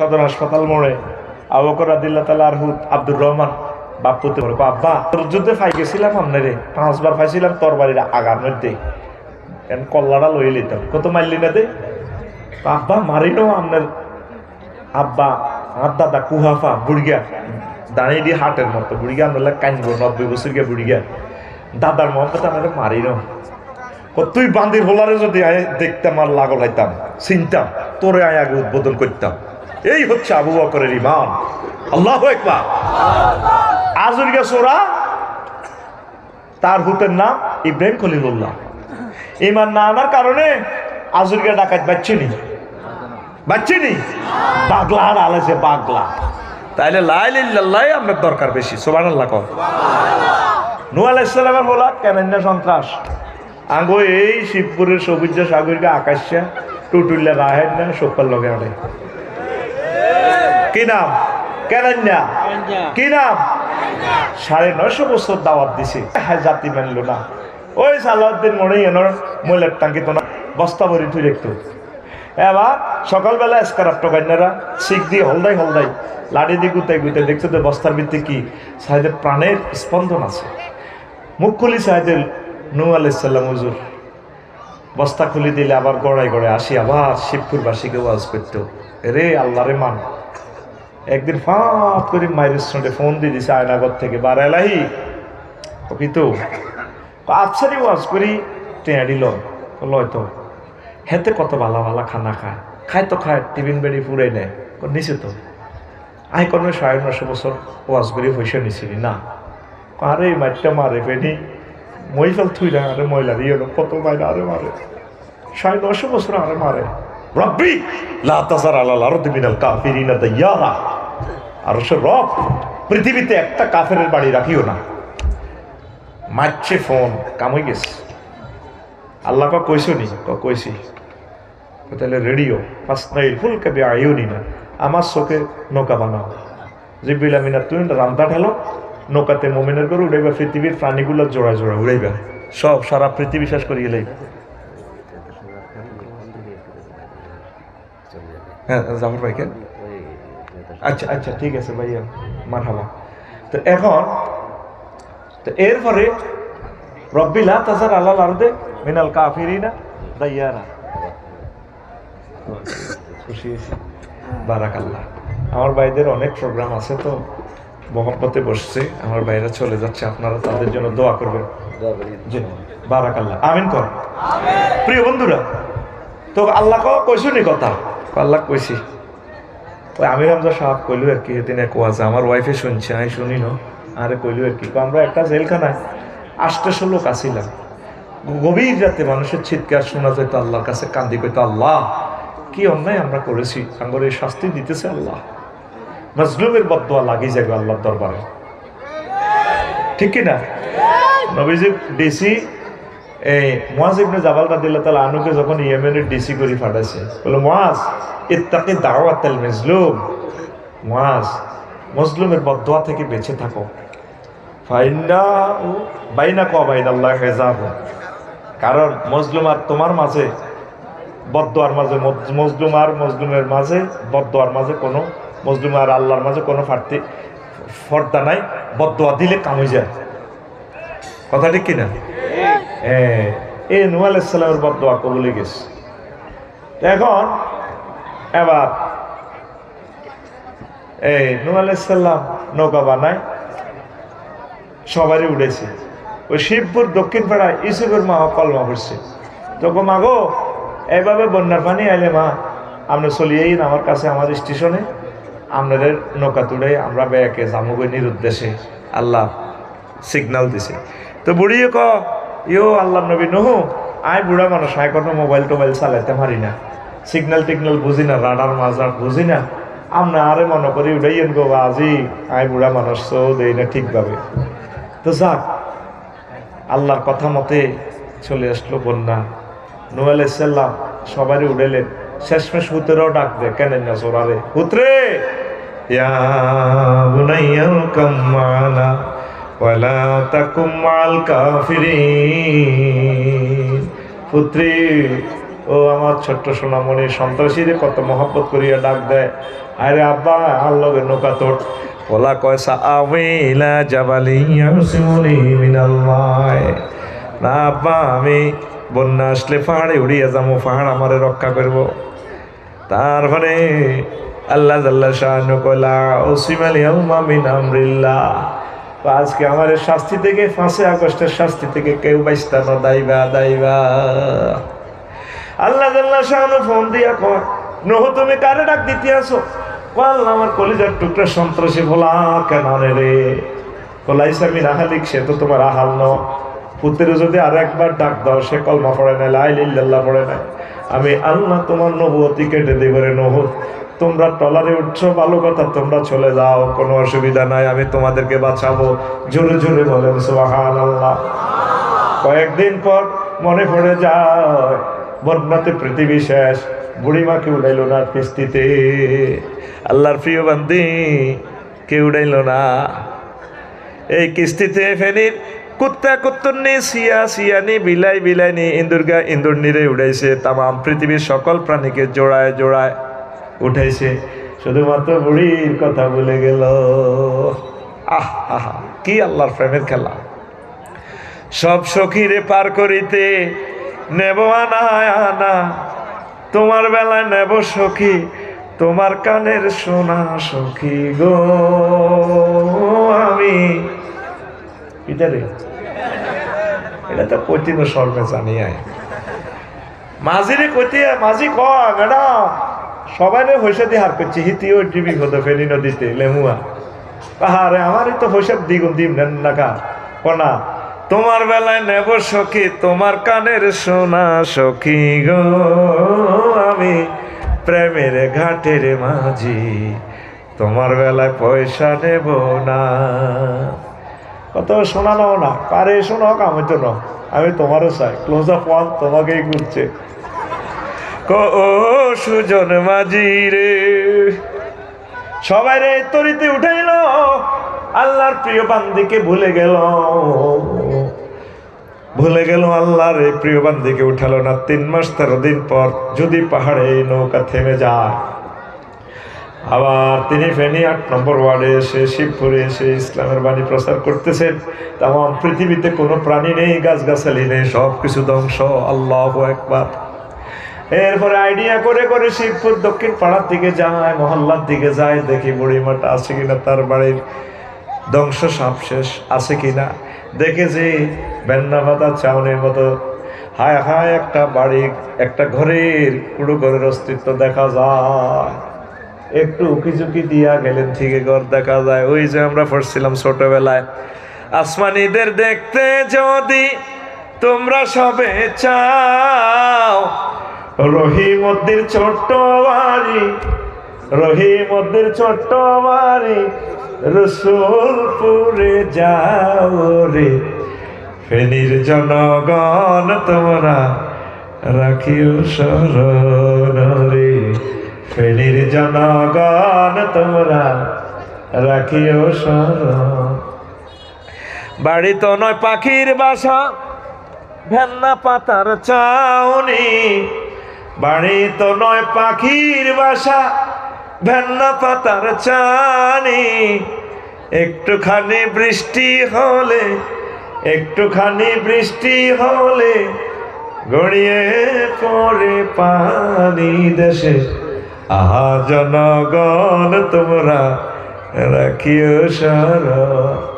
সদর হাসপাতাল মোড়ে আবকর আদিল্লা তালা আরহুদ আব্দুর রহমান বাপুতে বলে আব্বা তোর যুদ্ধে ফাই গেছিলাম আপনারে পাঁচবার ফাইছিলাম, তোর বাড়ির আগার মধ্যে। এখন কল্লাটা লই লিতাম কত মারলি না দে? আব্বা মারিনো আপনার আব্বা, আর দাদা, কুহাফা বুড়িয়া দাঁড়িয়ে দিয়ে হাটের মতো। বুড়িয়া আমরা কানব নব্বই বছর গিয়ে বুড়িয়া দাদার মহব্বত আমরা মারিনো ও তুই বান্দির হোলারে যদি দেখতাম আর লাগল হইতাম চিনতাম, তোরে আয় আগে উদ্বোধন করতাম। এই হচ্ছে আবু বকরের ইমান আল্লাহ একবার আজুরিয়া সোরা তার হুতের নাম ইব্রাহিম খলিলুল্লাহ। ইমান না আনার কারণে আজুরিয়া ডাকাত বাচ্চিনি বাচ্চিনি পাগলা আর আলেছে পাগলা। তাইলে লাইলিল্লাহ আপনার দরকার বেশি সোবান আল্লাহ কর নু আলাইসালামের বলা কেন সন্ত্রাস? আঙ্গো এই শিবপুরের সবুজ সাগরকে আকাশা টুটুল্লা রাহেন না সোপার লগে আড়ে কি নাম? কেনান্যা কি নাম? সাড়ে নয়শো বছর দাওয়াত দিছে। জাতি মানল না। ওই সালাউদ্দিন মনে এনার মহিলার টাঙ্কি তো না বস্তা ভরি তুই দেখতো এবার সকালবেলা এসকারাপ টকান্যারা শিখ দিয়ে হলদাই হলদাই লাড়ি দিয়ে গুতাই গুতাই দেখছ তো বস্তার ভিত্তি কি? সাহেদের প্রাণের স্পন্দন আছে। মুখ খুলি সাহেদের নু আলাইসাল্লাম হুজুর। বস্তা খুলি দিলে আবার গড়াই গড়ে আসি আবার শিবপুরবাসীকে ওয়াজ করতো। রে আল্লাহ রে মান। একদিন ফাঁপ করে মায়ের সঙ্গে ফোন দিয়ে দিছে আয়নাগর থেকে, বার এলাহি। ওকে তো? আচ্ছারি ওয়াজ করি। টেঁয়া দিল। লয় তো। হেতে কত ভালো ভালো খানা খায়। খায় তো খায়, টিফিন বেড়ি ফুরাই নেয়। নিছে তো। আই কর্মে সাড়ে নশো বছর ওয়াজ করি পয়সা নিছিলি না। আরে মারটা মারে ফেনি মই ফেল থুই না, আরে ময়লা দিয়ে কত মাইরা আরে মারে। সাড়ে নশো বছর আরে মারে। রব্বি, লা তাজার আলাল আরদ মিনাল কাফিরিনা দাইয়ারা। আর সে রব, পৃথিবীতে একটা কাফের বাড়ি রাখিও না। মারছে ফোন কামই গেছে। আল্লাহ ক কইছো নি? ক কইছি। তাহলে রেডিও ফাসনাইল ফুল কবে আইওনি না আমার চোখে নৌকা বানাও। জিবিল আমিনা তুই রান্তা ঠেলো, নৌকাতে মোমিনের করে উড়াইবা, পৃথিবীর প্রাণীগুলো জোড়া জোড়া উড়াইবা। সব সারা পৃথিবী শেষ করিয়ে লাইবা হ্যাঁ জাফর ভাইকে আচ্ছা আচ্ছা ঠিক আছে ভাইয়া মার হাবা তো এখন তো এরপরে রব্বিলা তাজার আল্লাহ আরদে মিনাল কাফিরিনা দাইয়ারা খুশি হয়েছি। বারাকাল্লাহ। আমার ভাইদের অনেক প্রোগ্রাম আছে তো মোহাম্মতে বসছে আমার ভাইরা চলে যাচ্ছে আপনারা তাদের জন্য দোয়া করবেন। বারাকাল্লাহ। আমিন কর। প্রিয় বন্ধুরা তো আল্লাহ কইসুনি কথা? আল্লাহ কইছি। ওই আমির হামজা সাহেব কইলো আর কি এদিন এক ওয়াজ। আমার ওয়াইফে শুনছে, আমি শুনি না, আরে কইলো আর কি। আমরা একটা জেলখানায় আষ্টশো লোক আসিলাম গভীর রাতে মানুষের চিৎকার শোনা যেত আল্লাহর কাছে, কান্দি কইতো, আল্লাহ, কি অন্যায় আমরা করেছি? আঙ্গর শাস্তি দিতেছে আল্লাহ। মজলুমের বদোয়া লাগিয়ে যাবে আল্লাহর দরবারে। ঠিক কি না? নবীজি, ডিসি এই মোয়াজ ইবনে জাবাল রাদিল্লাহ তাআলা আনুকে যখন ইয়েমেনের ডিসি করে ফাটাইছে বলে, মোয়াজ, ইত্তাকি দাওয়াতাল মাজলুম। মোয়াজ, মজলুমের বদোয়া থেকে বেঁচে থাকো। ফাইন্না বাইনা ক বাইন আল্লাহ হেজাব। কারণ মজলুম আর তোমার মাঝে, বদোয়ার মাঝে মজ- মজলুম আর মজলুমের মাঝে, বদোয়ার মাঝে কোনো, মজলুম আর আল্লাহর মাঝে কোনো ফাটতি ফর্দা নাই, বদোয়া দিলে কামে যায়। কথা ঠিক কিনা? হ্যাঁ এ নু আলাইসালামের বদোয়া কবলে গেছে। এখন, এবার এই নু আলাইসাল্লাম নৌকা বানায়, সবারই উঠেছে। ওই শিবপুর দক্ষিণ পাড়ায় ইসুফের মা কলমা করছে তখন মা গো এইভাবে বন্যার পানি আইলে মা আপনি চলিয়েই আমার কাছে, আমার স্টেশনে, আপনাদের নৌকা তুলে আমরা ব্যাকে জামুগৈ নিরুদ্দেশে। আল্লাহ সিগনাল দিছে। তো বুড়িয়ে ক ইও আল্লাহ নবী নহু, আয় বুড়া মানুষ, আয় কোনো মোবাইল টোবাইল চালাইতে পারি না। সিগন্যাল টিগনাল বুঝি না রাডার মাজার বুঝি না। আমরা আরে মনে করি উঠাইয়েন গো আজি আয় বুড়া মানুষ তো দেই না ঠিকভাবে। তো যাক, আল্লাহর কথা মতে চলে আসলো বন্যা। নু আলাইসাল্লাম সবারই উড়েলেন শেষমেশ হুতেরও ডাক দে কেন না সোরারে হুতরে! ইয়া বুনাইয়াল কাম্মানা ওয়ালা তাকুম মাল কাফিরিন পুত্রী, ও আমার ছোট্ট সোনামণি সন্ত্রাসীরে কত মহব্বত করিয়া ডাক দেয়। আরে আব্বা, আর লগে নৌকা তোর। ওলা কয়সা আমিলা জাবালিয়া সিমনি মিনাল্লাহ না আব্বা, আমি বন্যা আসলে পাহাড়ে উড়িয়ে যাব পাহাড় আমারে রক্ষা করব। তারপরে আল্লাহ জাল্লা শাহ কলা ওসিম আলী মিন আমরিল্লাহ। আজকে আমার শাস্তি থেকে ফাঁসে আগস্টের শাস্তি থেকে কেউ বাইস্তানো দাইবা দাইবা আল্লাহ জাল্লা শাহানু ফোন দিয়া কয়, নহ, তুমি কারে ডাক দিতে আসো কল আমার কলিজার টুকরা সন্ত্রাসী ভোলা, কেন রে? কলাইসামি রাহালিক সে তো তোমার আহাল ন পুত্রের যদি আর একবার ডাক দাও, সে কলমা পড়ে নাই লাইলিল্লাহ পড়ে নাই। আমি আল্লাহ তোমার নবতী কেটে দেব রে নহত তোমরা টলারে উঠছো, ভালো কথা, তোমরা চলে যাও, কোনো অসুবিধা নাই, আমি তোমাদেরকে বাঁচাবো। জোরে জোরে বলেন সোহান আল্লাহ কয়েকদিন পর মনে পড়ে যায়, বন্যাতে পৃথিবী শেষ, বুড়িমাকে উড়াইল না কিস্তিতে। আল্লাহর প্রিয় বান্দি, কে উড়াইল না? এই কিস্তিতে ফেনির কুত্তা কুত্তুন্নি, সিয়া সিয়ানি, বিলাই বিলাইনি, ইন্দুরগা ইন্দুর নিরে উড়াইছে, তামাম পৃথিবীর সকল প্রাণীকে জোড়ায় জোড়ায়। উঠাইছে শুধুমাত্র বুড়ির কথা ভুলে গেল। আহ, আহা, কি আল্লাহর প্রেমের খেলা। সব সখীরে পার করিতে নেব আনা আনা। তোমার বেলায় নেব সখী, তোমার কানের সোনা সখী গো। আমি এটা তো কঠিন সর্বে জানি আয়। মাঝিরে কইতে মাঝি ক ম্যাডাম। সবাই হইসা দিয়ে হার করছে হিতিও ডিবি হতো ফেনি নদীতে, লেমুয়া। আহারে, আমারই তো হইসাব দ্বিগুণ দিম নেন না কা। কনা, তোমার বেলায় নেব সখী, তোমার কানের সোনা সখী গো। আমি প্রেমের ঘাটের মাঝি, তোমার বেলায় পয়সা নেব না। কত শোনা নাও না, পারে শোনো আমি তো না আমি তোমারও চাই ক্লোজ আপ ওয়ান তোমাকেই ঘুরছে ও, সুজন মাঝি রে। সবাই রে, তরিতে উঠাইল আল্লাহর প্রিয় বান্দিকে ভুলে গেল। ভুলে গেল আল্লাহর এই প্রিয় বান্দিকে উঠালো না। তিন মাস তেরো দিন পর যদি পাহাড়ে নৌকা থেমে যায়। আবার তিনি ফেনী আট নম্বর ওয়ার্ডে এসে শিবপুরে এসে ইসলামের বাণী প্রচার করতেছেন। তেমন পৃথিবীতে কোনো প্রাণী নেই, গাছগাছালি নেই সব কিছু ধ্বংস। আল্লাহ একবার এরপরে আইডিয়া করে করে শিবপুর দক্ষিণ পাড়ার দিকে যায়, মহল্লার দিকে যায়, দেখি বুড়িমাটা আছে কিনা, তার বাড়ির ধ্বংস সাপ শেষ আছে কিনা। দেখে যে বেন্না পাতা চাউনির মতো। হায় হায়, একটা বাড়ি, একটা ঘরের পুরো ঘরের অস্তিত্ব দেখা যায়। একটু উকি ঝুঁকি দিয়া গেলেন থেকে ঘর দেখা যায়। ওই যে আমরা পড়ছিলাম ছোটবেলায়, আসমানিদের দেখতে যদি তোমরা সবে চাও রহিমদ্দির ছোট্ট বাড়ি, রহিমদ্দির ছোট্ট বাড়ি, রসুলপুরে যাও রে। ফেনীর জনগণ, তোমরা রাখিও শরণ রে। ফেনীর জনগণ, তোমরা রাখিও শরণ। বাড়ি তো নয় পাখির বাসা, ভেন্না পাতার চাউনি। বাড়ি তো নয় পাখির বাসা, ভেন্না পাতার চানি। একটুখানি বৃষ্টি হলে, একটুখানি বৃষ্টি হলে গড়িয়ে পড়ে পানি দেশে। আহা জনগণ, তোমরা রাখিও সারা।